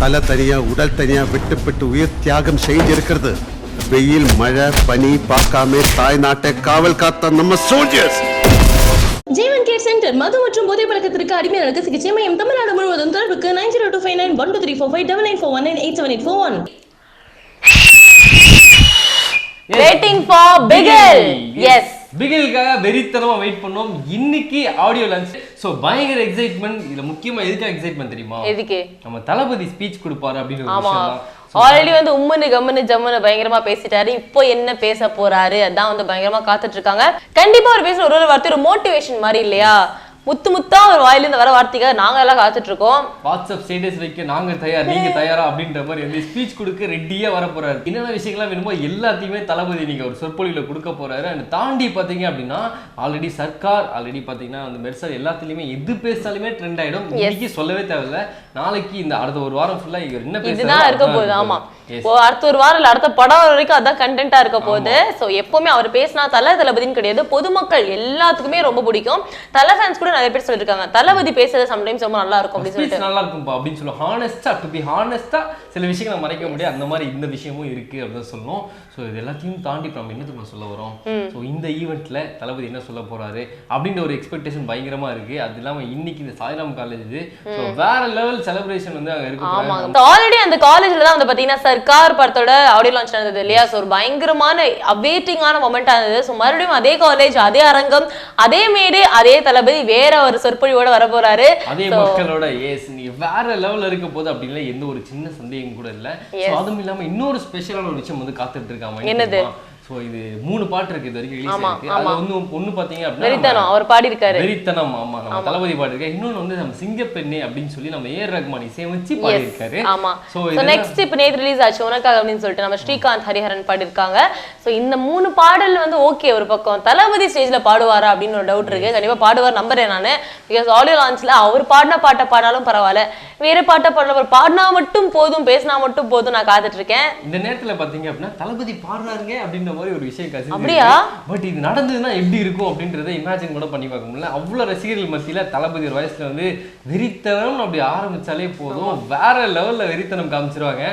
தலை தனியா உடல் தனியா விட்டுப்பட்டு உயிர் தியாகம் செஞ்சிருக்கிறது. வெயில் மழை பனி பார்க்காம தாய் நாட்டை காவல் காத்த நம்ம சோல்ஜர்ஸ் ஜீவன் கேர் சென்டர் மது மற்றும் போதை பழக்கத்திற்கு அடிமையாளருக்கு சிகிச்சை மையம் தமிழ்நாடு முழுவதும் தொடர்புக்கு nine zero two five nine one two three four five double nine four one nine eight seven eight four one waiting for Bigil yes பிகிலுக்காக வெறித்தனமா வெயிட் பண்ணோம். இன்னைக்கு ஆடியோ லஞ்ச் ஸோ பயங்கர எக்ஸைட்மெண்ட் இதுல முக்கியமா எதுக்காக எக்ஸைட்மெண்ட் தெரியுமா? எதுக்கு? நம்ம தளபதி ஸ்பீச் கொடுப்பாரு அப்படின்னு ஒரு ஆமா. விஷயம் தான் ஆல்ரெடி வந்து உம்முன்னு கம்முன்னு ஜம்முன்னு பயங்கரமா பேசிட்டாரு. இப்போ என்ன பேச போறாரு? அதான் வந்து பயங்கரமா காத்துட்டு இருக்காங்க. கண்டிப்பா அவர் பேசுற ஒரு ஒரு வார்த்தை ஒரு மோட்டிவேஷன் மாதிரி இல்லையா? முத்து முத்தா ஒரு வாயிலிருந்து வர வார்த்தைக்காக நாங்க எல்லாம் காத்துட்டு இருக்கோம் வாட்ஸ்அப் ஸ்டேட்டஸ் வைக்க நாங்க தயார் நீங்க தயாரா அப்படின்ற மாதிரி வந்து ஸ்பீச் கொடுக்க ரெடியா வர போறாரு. என்னென்ன விஷயங்கள்லாம் வேணுமோ எல்லாத்தையுமே தளபதி நீங்க ஒரு சொற்பொழிவுல கொடுக்க போறாரு. அண்ட் தாண்டி பாத்தீங்க அப்படின்னா ஆல்ரெடி சர்க்கார் ஆல்ரெடி பாத்தீங்கன்னா அந்த மெர்சல் எல்லாத்துலயுமே எது பேசினாலுமே ட்ரெண்ட் ஆயிடும். இன்னைக்கு சொல்லவே தேவையில்ல. நாளைக்கு இந்த அடுத்த ஒரு வாரம் ஃபுல்லா இவர் என்ன இதுதான் இருக்க போகுது. ஆமா. அடுத்த ஒரு வாரம் இல்ல அடுத்த படம் வரைக்கும் அதான் கண்டென்ட்டா இருக்க போகுது. சோ எப்பவுமே அவர் பேசினா தல தளபதின்னு கிடையாது. பொதுமக்கள் எல்லாத்துக்குமே ரொம்ப பிடிக்கும். தல ஃபேன்ஸ் கூட நிறைய பேர் சொல்லிருக்காங்க. தளபதி பேசுறது சம்டைம்ஸ் ரொம்ப நல்லா இருக்கும் அப்படின்னு சொல்லிட்டு. நல்லா இருக்கும்பா அப்படின்னு சொல்லுவோம். ஹானஸ்டா டு பி ஹானஸ்டா சில விஷயங்களை மறைக்க முடியாது. அந்த மாதிரி இந்த விஷயமும் இருக்கு அப்படின்னு சொல்லணும் ஸோ இது எல்லாத்தையும் தாண்டி நம்ம என்னத்துக்கு சொல்ல வரோம்? ஸோ இந்த ஈவெண்ட்ல தளபதி என்ன சொல்ல போறாரு? அப்படின்ற ஒரு எக்ஸ்பெக்டேஷன் பயங்கரமா இருக்கு. அது இல்லாம இன்னைக்கு இந்த சாய்ராம் காலேஜ் வேற லெவல் செலிப்ரேஷன் வந்து அங்க இருக்க ஆல்ரெடி அந்த காலேஜ்ல தான் வந்து பாத்தீங்கன்னா சர்க்கார் படத்தோட ஆடியோ லான்ச் நடந்தது இல்லையா? ஸோ ஒரு பயங்கரமான அவேட்டிங்கான மொமெண்டா இருந்தது. ஸோ மறுபடியும் அதே காலேஜ் அதே அரங்கம் அதே மேடை அதே தளபதி வேற ஒரு சொற்பொழிவோட வர போறாரு அதே மக்களோட ஏஸ் நீ வேற லெவல்ல இருக்க போது அப்படின்ல எந்த ஒரு சின்ன சந்தேகம் கூட இல்ல. அதுவும் இல்லாம இன்னொரு ஸ்பெஷலான ஒரு விஷயம் வந்து காத்துட்டு இருக்காங்க என்னது? ஸோ இது மூணு பாட்டு இருக்கு இது வரைக்கும் ரிலீஸ் ஆயிருக்கு. அது வந்து ஒண்ணு பாத்தீங்க அப்படின்னா வெறித்தனம் அவர் பாடி இருக்காரு வெறித்தனம் ஆமா நம்ம தளபதி பாடிருக்காரு இன்னொன்னு வந்து நம்ம சிங்கப்பெண்ணே அப்படின்னு சொல்லி நம்ம ஏர் ரஹ்மான் இசையமைச்சு பாடியிருக்காரு. ஆமா. ஸோ நெக்ஸ்ட் இப்போ நேத்து ரிலீஸ் ஆச்சு. உனக்காக அப்படின்னு சொல்லிட்டு நம்ம ஸ்ரீகாந்த் ஹரிஹரன் பாடிருக்காங்க சோ இந்த மூணு பாடல் வந்து ஓகே ஒரு பக்கம். தளபதி ஸ்டேஜ்ல பாடுவாரா அப்படின்னு ஒரு டவுட் இருக்கு. கண்டிப்பா பாடுவார் நம்புறேன் நானு. பிகாஸ் ஆடியோ லான்ச்ல அவர் பாடின பாட்டை பாடினாலும் பரவாயில்ல. வேற பாட்டை பாடல அவர் பாடினா மட்டும் போதும் பேசினா மட்டும் போதும் நான் காத்துட்டு இருக்கேன். இந்த நேரத்துல பாத்தீங்க அப்படின்னா தளபதி பாடுறாருங்க அப்படின்ற மாதிரி ஒரு விஷயம் கசிஞ்சு அப்படியா? பட் இது நடந்ததுன்னா எப்படி இருக்கும் அப்படின்றத இமேஜின் கூட பண்ணி பார்க்க முடியல. அவ்வளவு ரசிகர்கள் மத்தியில தளபதி ஒரு வயசுல வந்து வெறித்தனம் அப்படி ஆரம்பிச்சாலே போதும். வேற லெவல்ல வெறித்தனம் காமிச்சிருவாங்க.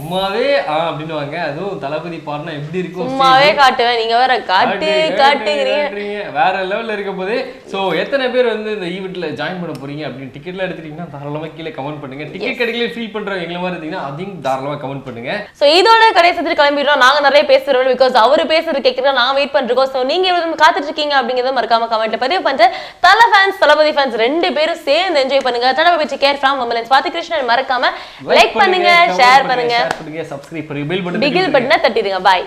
சும்மாவே ஆ அப்படின்னுவாங்க. அதுவும் தளபதி பாடினா எப்படி இருக்கும்? சும்மாவே காட்டுவேன். நீங்க வேற காட்டு காட்டுறீங்க. வேற லெவல்ல இருக்க போது சோ எத்தனை பேர் வந்து இந்த ஈவெண்ட்ல ஜாயின் பண்ண போறீங்க அப்படின்னு டிக்கெட்ல எடுத்துட்டீங்கன்னா தாராளமா கீழே கமெண்ட் பண்ணுங்க. டிக்கெட் கிடைக்கல ஃபீல் பண்றவங்க எங்களை மாதிரி இருந்தீங்கன்னா அதையும் தாராளமா கமெண்ட் பண்ணுங்க. சோ இதோட கடைசி கிளம்பிடுறோம். நாங்க நிறைய பேசுறோம் பிகாஸ் அவர் பேசுறது கேட்கறோம் நாங்க வெயிட் பண்ணிருக்கோம் சோ நீங்க எதுவும் காத்துட்டு இருக்கீங்க அப்படிங்கறத மறக்காம கமெண்ட்ல பதிவு பண்ணிட்டு தல ஃபேன்ஸ் தளபதி ஃபேன்ஸ் ரெண்டு பேரும் சேர்ந்து என்ஜாய் பண்ணுங்க. தடவை வச்சு கேர் ஃப்ரம் அம்பலன்ஸ் பாத்து கிருஷ்ணன் மறக்காம லைக் பண்ணுங்க ஷேர் பண்ணுங்க சப்ஸ்கிரைப் பிகில் பட்டனை தட்டிடுங்க. பாய்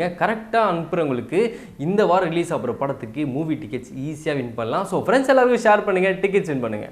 கரெக்டாக அனுப்புறவங்களுக்கு இந்த வாரம் ரிலீஸ் ஆகிற படத்துக்கு மூவி டிக்கெட்ஸ் ஈஸியாக வின் பண்ணலாம். ஸோ ஃப்ரெண்ட்ஸ் எல்லாருக்கும் ஷேர் பண்ணுங்க. டிக்கெட்ஸ் வின் பண்ணுங்க.